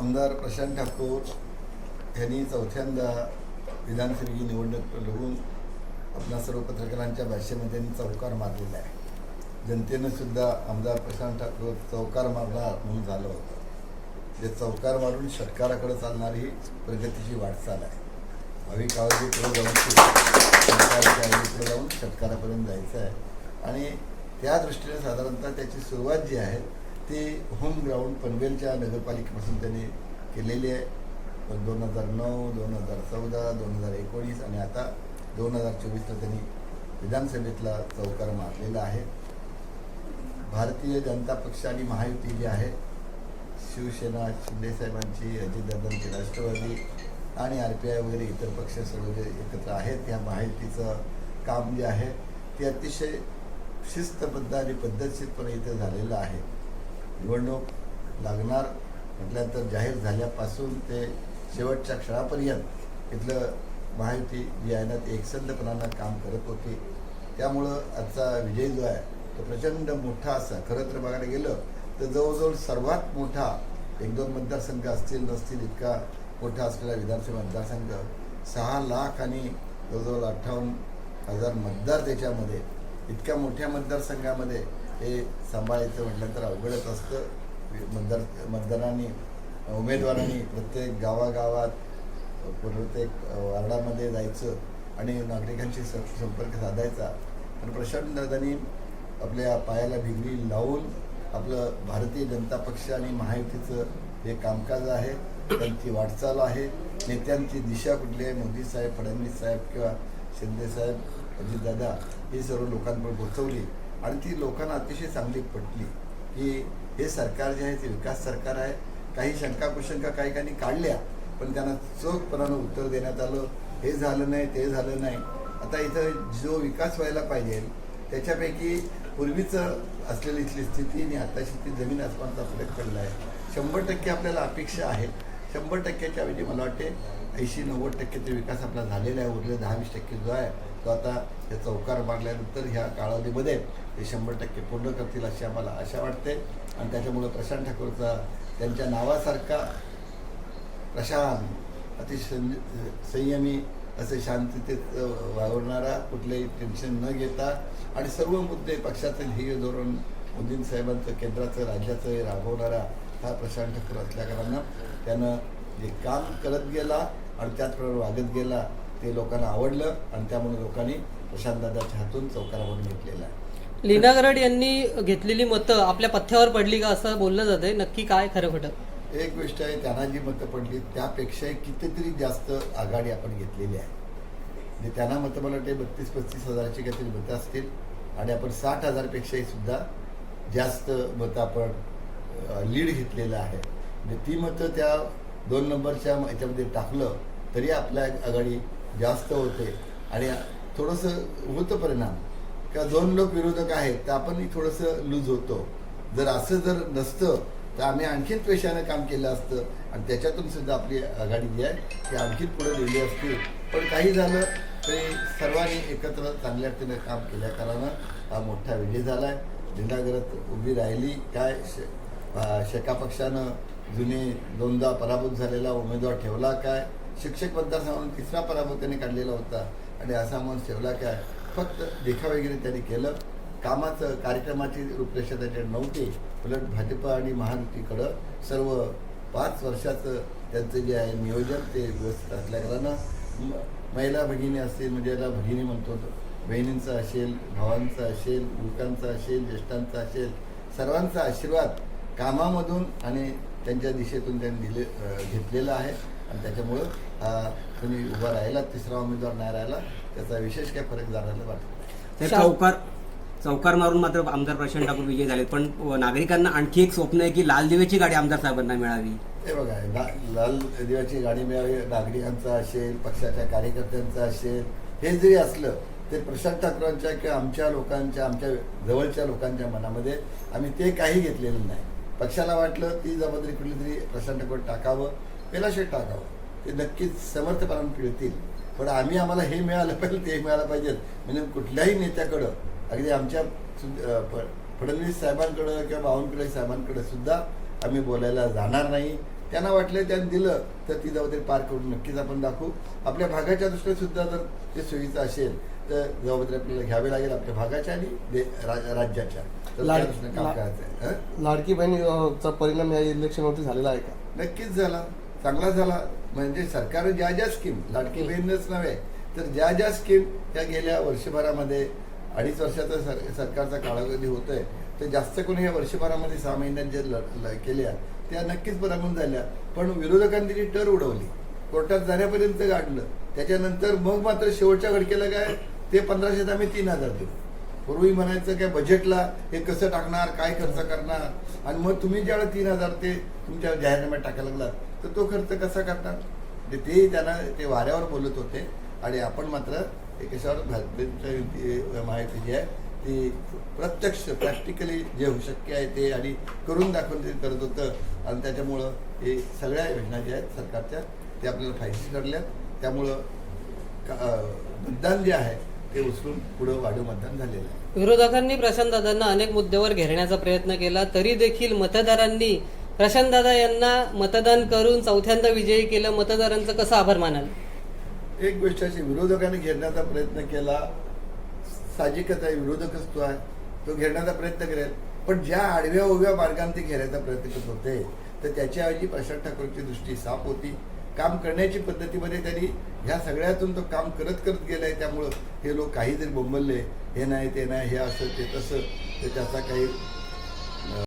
आमदार प्रशांत ठाकूर यांनी चौथ्यांदा विधानसभेची निवडणूक लढवून आपल्या सर्व पत्रकारांच्या भाषेमध्ये त्यांनी चौकार मारलेला आहे. जनतेनं सुद्धा आमदार प्रशांत ठाकूर चौकार मारला म्हणून झालं होतं. जे चौकार मारून षटकाराकडे चालणारी प्रगतीची वाटचाल आहे. भावी काळजी जाऊन षटकाराच्या जाऊन षटकारापर्यंत जायचं आहे. आणि त्या दृष्टीने साधारणतः त्याची सुरुवात जी आहे ते होम ग्राउंड पनवेलच्या नगरपालिकेपासून त्यांनी केलेली आहे. पण दोन हजार नऊ दोन हजार चौदा दोन हजार एकोणीस आणि आता दोन हजार चोवीसला त्यांनी विधानसभेतला चौकार मारलेला आहे. भारतीय जनता पक्ष आणि महायुती जी आहे शिवसेना शिंदेसाहेबांची अजितदादांची राष्ट्रवादी आणि आर पी आय वगैरे इतर पक्ष सर्व जे एकत्र आहेत त्या महायुतीचं काम जे आहे ते अतिशय शिस्तबद्ध आणि पद्धतशीरपणे इथे झालेलं आहे. निवडणूक लागणार म्हटल्यानंतर जाहीर झाल्यापासून ते शेवटच्या क्षणापर्यंत इथलं महायुती जी आहे ना ती एकसंधपणानं काम करत होती. त्यामुळं आजचा विजय जो आहे तो प्रचंड मोठा असा. खरं तर बघायला गेलं तर जवळजवळ सर्वात मोठा एक दोन मतदारसंघ असतील नसतील इतका मोठा असलेला विधानसभा मतदारसंघ. सहा लाख आणि जवळजवळ अठ्ठावन्न हजार मतदार त्याच्यामध्ये. इतक्या मोठ्या मतदारसंघामध्ये हे सांभाळायचं म्हटलं तर अवघडच असतं. मतदार मतदारांनी उमेदवारांनी प्रत्येक गावागावात प्रत्येक वार्डामध्ये जायचं आणि नागरिकांशी संपर्क साधायचा. पण प्रशांत दादांनी आपल्या पायाला भिगरी लावून आपलं भारतीय जनता पक्ष आणि महायुतीचं हे कामकाज आहे. त्यांची वाटचाल आहे. नेत्यांची दिशा कुठली आहे? मोदी साहेब फडणवीस साहेब किंवा शिंदे साहेब अजितदादा ही सर्व लोकांपर्यंत पोचवली आणि ती लोकांना अतिशय चांगली पटली की हे सरकार जे आहे ते विकास सरकार आहे. काही शंका कुशंका काही काही काढल्या पण त्यांना चोखपणानं उत्तर देण्यात आलं. हे झालं नाही ते झालं नाही. आता इथं जो विकास व्हायला पाहिजे त्याच्यापैकी पूर्वीचं असलेली इथली स्थिती आणि आताची ती जमीन आसमानचा फरक पडला आहे शंभर टक्के आपल्याला अपेक्षा आहे. शंभर टक्क्याच्या ऐवजी मला वाटते ऐंशी नव्वद टक्के ते विकास आपला झालेला आहे उरले दहा वीस टक्के जो आहे तो आता हे चौकार मारल्यानंतर ह्या कालावधीमध्ये ते शंभर टक्के पूर्ण करतील अशी आम्हाला आशा वाटते. आणि त्याच्यामुळं प्रशांत ठाकूरचा त्यांच्या नावासारखा प्रशांत अतिशय संयमी असे शांततेत वावरणारा कुठलेही टेन्शन न घेता आणि सर्व मुद्दे पक्षाचं ध्येय धोरण मोदीं साहेबांचं केंद्राचं राज्याचं हे राबवणारा हा प्रशांत ठाकूर असल्याकारणानं त्यानं जे काम करत गेला आणि त्याचप्रमाणे वागत गेला ते लोकांना आवडलं आणि त्यामुळे लोकांनी प्रशांतदादाच्या हातून चौकारा म्हणून घेतलेला आहे. लीना गरड यांनी घेतलेली मतं आपल्या पथ्यावर पडली का असं बोललं जातंय? नक्की काय खरं खोटं? एक गोष्ट आहे त्यांना जी मतं पडली त्यापेक्षाही कितीतरी जास्त आघाडी आपण घेतलेली आहे. म्हणजे त्यांना मतं मला वाटते बत्तीस पस्तीस हजाराची काहीतरी मतं असतील आणि आपण साठ हजारपेक्षाही सुद्धा जास्त मतं आपण लीड घेतलेलं आहे. म्हणजे ती मतं त्या दोन नंबरच्या याच्यामध्ये टाकलं तरी आपल्या आघाडी जास्त होते. आणि थोडंसं होतं परिणाम. का दोन लोक विरोधक आहेत तर आपणही थोडंसं लूज होतो. जर असं जर नसतं तर आम्ही आणखीन पेशानं काम केलं असतं. आणि त्याच्यातून सुद्धा आपली आघाडी जी आहे ती आणखीन पुढे गेली असती. पण काही झालं तरी सर्वांनी एकत्र चांगल्या रीतीनं काम केल्या कारणानं हा मोठा विजय झाला आहे दिंडागरत उभी राहिली. काय श अं, शेका पक्षानं जुने दोनदा पराभूत झालेला उमेदवार ठेवला काय? शिक्षक मतदारसंघातून तिसरा पराभूत त्यांनी काढलेला होता आणि असा माणूस ठेवला काय? फक्त देखावेगिरी त्यांनी केलं. कामाचं कार्यक्रमाची रूपरेषा त्याच्याकडे नव्हती. उलट भाजप आणि महायुतीकडं सर्व पाच वर्षाचं त्यांचं जे आहे नियोजन ते व्यवस्थित असल्याकारणानं म- महिला भगिनी असतील म्हणजे याला भगिनी म्हणतो बहिणींचा असेल भावांचा असेल मुलकांचा असेल ज्येष्ठांचा असेल सर्वांचा आशीर्वाद कामामधून आणि त्यांच्या दिशेतून त्यांनी दिले घेतलेला आहे. आणि त्याच्यामुळं तुम्ही उभा राहिला तिसरा उमेदवार नाही राहिला त्याचा विशेष काय फरक जाणवला वाटतो चौकार चौकार मारून मात्र आमदार प्रशांत ठाकूर विजय झाले पण नागरिकांना आणखी एक स्वप्न आहे की लाल दिव्याची गाडी आमदार साहेबांना मिळावी. हे बघा लाल दिव्याची गाडी मिळावी नागरिकांचा असेल पक्षाच्या कार्यकर्त्यांचा असेल हे जरी असलं ते प्रशांत ठाकूरांच्या किंवा आमच्या लोकांच्या आमच्या जवळच्या लोकांच्या मनामध्ये आम्ही ते काही घेतलेलं नाही. पक्षाला वाटलं ती जबाबदारी कुठली तरी प्रशांत टाकावं पेलाशेट टाकावं. ते नक्कीच समर्थपणाने पिळतील. पण आम्ही आम्हाला हे मिळालं पाहिजे ते मिळालं पाहिजेत. म्हणजे कुठल्याही नेत्याकडं अगदी आमच्या फडणवीस साहेबांकडं किंवा बावनकुळे साहेबांकडे सुद्धा आम्ही बोलायला जाणार नाही. त्यांना वाटलं त्यांनी दिलं तर ती जबाबदारी पार करून नक्कीच आपण दाखवू. आपल्या भागाच्या दृष्टीने सुद्धा जर ते सोयीचं असेल तर जबाबदारी आपल्याला घ्यावी लागेल आपल्या भागाच्या आणि दे- रा- राज्याच्या. तर त्या लाड- दृष्टीने काम करायचं आहे हं? लाडकी बहिणीचा परिणाम या इलेक्शनवरती झालेला आहे का? नक्कीच झाला. चांगला झाला. म्हणजे सरकारने ज्या ज्या स्कीम लाडकी बहीणच नव्हे तर ज्या ज्या स्कीम त्या गेल्या वर्षभरामध्ये अडीच वर्षाचा सर सरकारचा कालावधी होतोय तर जास्त करून या वर्षभरामध्ये सहा महिन्यात जे ल- ल- केल्या त्या नक्कीच परामून झाल्या. पण विरोधकांनी ती टर उडवली कोर्टात जाण्यापर्यंत गाडलं त्याच्यानंतर मग मात्र शेवटच्या घडकेला काय? ते पंधराशेत आम्ही तीन हजार देऊ. पूर्वी म्हणायचं काय बजेटला हे कसं टाकणार काय खर्च करणार? आणि मग तुम्ही ज्यावेळेला तीन हजार ते तुमच्या जाहीरनाम्यात टाकायला लागलात तर तो खर्च कसा करणार? म्हणजे ते त्यांना ते वाऱ्यावर बोलत होते. आणि आपण मात्र एक कशावर माहिती जी आहे ती प्रत्यक्ष प्रॅक्टिकली जे होऊ शक्य आहे ते आणि करून दाखवून ते करत होतं. आणि त्याच्यामुळं हे सगळ्या योजना ज्या आहेत सरकारच्या ते आपल्याला फायदेशीर ठरल्यात. त्यामुळं का- मतदान जे आहे ते उचलून पुढं वाढीव मतदान झालेलं आहे. विरोधकांनी प्रशांतदादांना अनेक मुद्द्यावर घेरण्याचा प्रयत्न केला तरी देखील मतदारांनी प्रशांतदादा यांना मतदान करून चौथ्यांदा विजयी केलं. मतदारांचं कसं आभार मानाल? एक गोष्ट अशी विरोधकाने घेरण्याचा प्रयत्न केला. साहजिकच आहे विरोधकच तो आहे. तो घेरण्याचा प्रयत्न करेल. पण ज्या आडव्या उभ्या मार्गाने ते घेरायचा प्रयत्न करत होते तर त्याच्याऐवजी प्रशांत ठाकूरची दृष्टी साफ होती. काम करण्याची पद्धतीमध्ये त्यांनी ह्या सगळ्यातून तो काम करत करत गेलाय. त्यामुळं हे लोक काही जरी बोंबलले हे नाही ते नाही हे असं ते तसं ते त्याचा काही